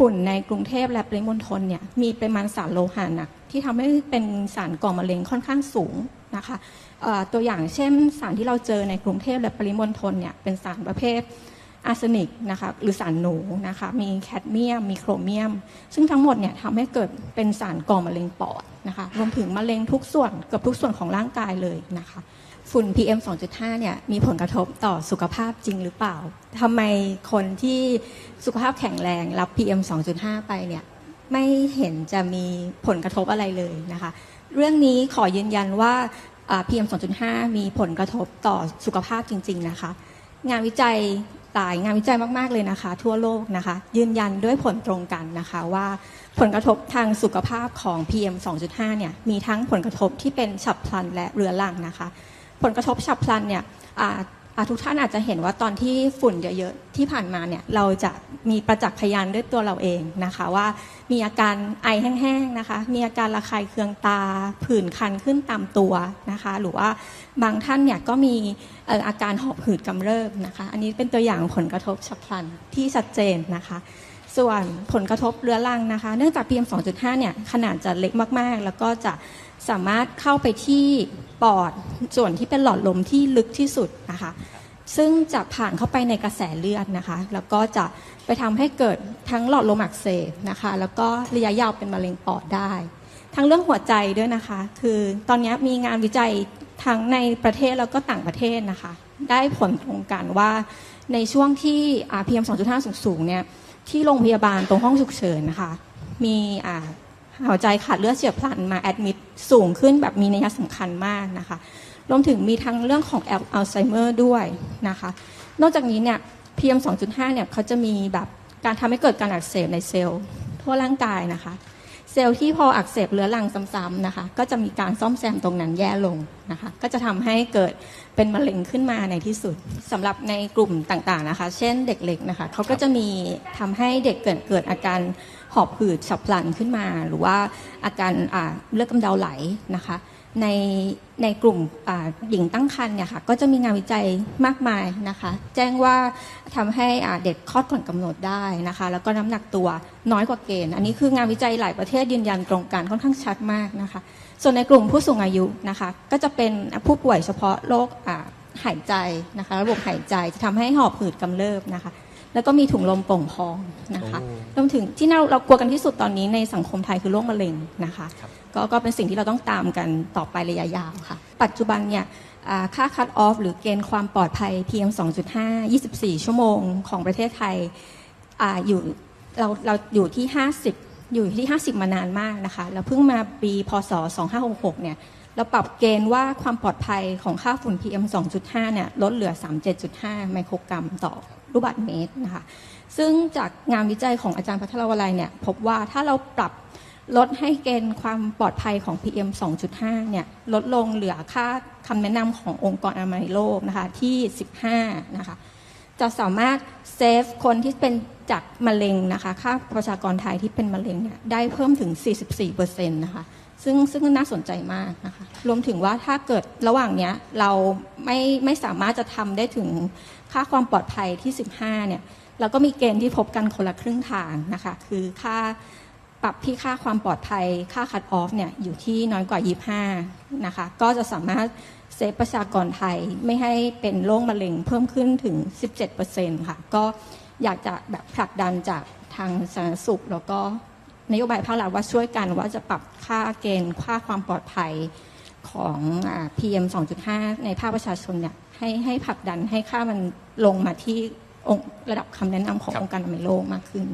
ฝุ่นในกรุงเทพและปริมณฑลเนี่ยมีปริมาณสารโลหะหนัก ที่ทำให้เป็นสารก่อมะเร็งค่อนข้างสูงนะคะตัวอย่างเช่นสารที่เราเจอในกรุงเทพและปริมณฑลเนี่ยเป็นสารประเภทอาร์เซนิกนะคะหรือสารหนูนะคะมีแคดเมียม มีโครเมียม ซึ่งทั้งหมดเนี่ยทำให้เกิดเป็นสารก่อมะเร็งปอดนะคะรวมถึงมะเร็งทุกส่วนเกือบทุกส่วนของร่างกายเลยนะคะ ฝุ่น PM 2.5 เนี่ยมีผลกระทบต่อสุขภาพจริงหรือเปล่าทำไมคนที่สุขภาพแข็งแรงรับ PM 2.5 ไปเนี่ยไม่เห็นจะมีผลกระทบอะไรเลยนะคะ เรื่องนี้ขอยืนยันว่าอ่า PM 2.5 มีผลกระทบต่อสุขภาพจริง ๆ นะคะ งานวิจัยหลายงานวิจัยมาก ๆ เลยนะคะ ทั่วโลกนะคะ ยืนยันด้วยผลตรงกันนะคะว่าผลกระทบทางสุขภาพของ PM 2.5 เนี่ยมีทั้งผลกระทบที่เป็นฉับพลันและเรื้อรังนะคะ ผลกระทบฉับพลันเนี่ยทุกท่านอาจจะเห็นว่าตอนที่ฝุ่นเยอะๆที่ผ่านมาเนี่ยเราจะมีประจักษ์พยานด้วยตัวเราเองนะคะว่ามีอาการไอแห้งๆนะคะ มีอาการระคายเคืองตาผื่นคันขึ้นตามตัวนะคะ หรือว่าบางท่านเนี่ยก็มีอาการหอบหืดกำเริบนะคะ อันนี้เป็นตัวอย่างผลกระทบฉับพลันที่ชัดเจนนะคะ ส่วนผลกระทบเรื้อรังนะคะ เนื่องจาก PM 2.5 เนี่ยขนาดจะเล็กมาก ๆ แล้วก็จะสามารถเข้าไปที่ปอดส่วนที่เป็นหลอดลมที่ลึกที่สุดนะคะ ซึ่งจะผ่านเข้าไปในกระแสเลือดนะคะ แล้วก็จะไปทำให้เกิดทั้งหลอดลมอักเสบนะคะ แล้วก็ระยะยาวเป็นมะเร็งปอดได้ ทั้งเรื่องหัวใจด้วยนะคะ คือตอนนี้มีงานวิจัยทั้งในประเทศแล้วก็ต่างประเทศนะคะ ได้ผลตรงกันว่าในช่วงที่อ่า PM 2.5 สูงๆเนี่ย ที่โรงพยาบาลตรงห้องฉุกเฉินนะคะ มีอ่าหัวใจขาดเลือดเฉียบพลันมาแอดมิดสูงขึ้นแบบมีนัยสำคัญมากนะคะ รวมถึงมีทั้งเรื่องของอัลไซเมอร์ด้วยนะคะ นอกจากนี้เนี่ย PM 2.5 เนี่ยเขาจะมีแบบการทำให้เกิดการอักเสบในเซลล์ทั่วร่างกายนะคะ เซลล์ที่พออักเสบเรื้อรังซ้ำๆนะคะ ก็จะมีการซ่อมแซมตรงนั้นแย่ลงนะคะ ก็จะทำให้เกิดเป็นมะเร็งขึ้นมาในที่สุดสำหรับในกลุ่มต่างๆนะคะ เช่นเด็กเล็กนะคะเขาก็จะมีทำให้เด็กเกิดเกิดอาการ หอบหืดฉับพลันขึ้นมา หรือว่าอาการเลือดกำเดาไหลนะคะในในกลุ่มหญิงตั้งครรภ์เนี่ยค่ะก็จะมีงานวิจัยมากมายนะคะ แจ้งว่าทำให้เด็กคลอดก่อนกำหนดได้นะคะ แล้วก็น้ำหนักตัวน้อยกว่าเกณฑ์ อันนี้คืองานวิจัยหลายประเทศยืนยันตรงกันค่อนข้างชัดมากนะคะ ส่วนในกลุ่มผู้สูงอายุนะคะ ก็จะเป็นผู้ป่วยเฉพาะโรคหายใจนะคะ ระบบหายใจจะทำให้หอบหืดกำเริบนะคะ แล้วก็มีถุงลมโป่งพองนะคะโอ้รวมถึงที่เราเรากลัวกันที่สุดตอนนี้ในสังคมไทยคือโรคมะเร็งนะคะครับก็ก็เป็นสิ่งที่เราต้องตามกันต่อไประยะยาวค่ะ ปัจจุบันเนี่ยอ่าค่าคัดออฟหรือเกณฑ์ความปลอดภัย PM 2.5 24 ชั่วโมงของประเทศไทยอาอยู่เราเราอยู่ที่ 50 อยู่ที่ 50 มานานมากนะคะ แล้วเพิ่งมาปีพศ 2566 เนี่ย เราปรับเกณฑ์ว่าความปลอดภัยของค่าฝุ่น PM 2.5 เนี่ยลดเหลือ 37.5 ไมโครกรัมต่อลูกบาศก์เมตรนะคะ ซึ่งจากงานวิจัยของอาจารย์พัทรวลัยเนี่ยพบว่าถ้าเราปรับลดให้เกณฑ์ความปลอดภัยของ PM 2.5 เนี่ยลดลงเหลือค่าคำแนะนำขององค์กรอนามัยโลกนะคะที่ 15 นะคะ จะสามารถเซฟคนที่เป็นจากมะเร็งนะคะค่าประชากรไทยที่เป็นมะเร็งเนี่ยได้เพิ่มถึง 44%นะคะซึ่งซึ่งน่าสนใจมากนะคะ รวมถึงว่าถ้าเกิดระหว่างเนี้ยเราไม่ไม่สามารถจะทำได้ถึงค่าความปลอดภัยที่ 15 เนี่ย เราก็มีเกณฑ์ที่พบกันคนละครึ่งทางนะคะ คือค่า ปรับที่ค่าความปลอดภัย ค่าคัดออฟเนี่ยอยู่ที่น้อยกว่า 25 นะคะ ก็จะสามารถเซฟประชากรไทยไม่ให้เป็นโรคมะเร็งเพิ่มขึ้นถึง 17%ค่ะ ก็อยากจะแบบผลักดันจากทางสาธารณสุข แล้วก็นโยบายภาครัฐว่าช่วยกันว่าจะปรับค่าเกณฑ์ค่าความปลอดภัยของอ่า PM 2.5 ในภาคประชาชนเนี่ยให้ให้ผลักดันให้ค่ามันลงมาที่องค์ระดับคำแนะนำของครับองค์การอนามัยโลกมากขึ้น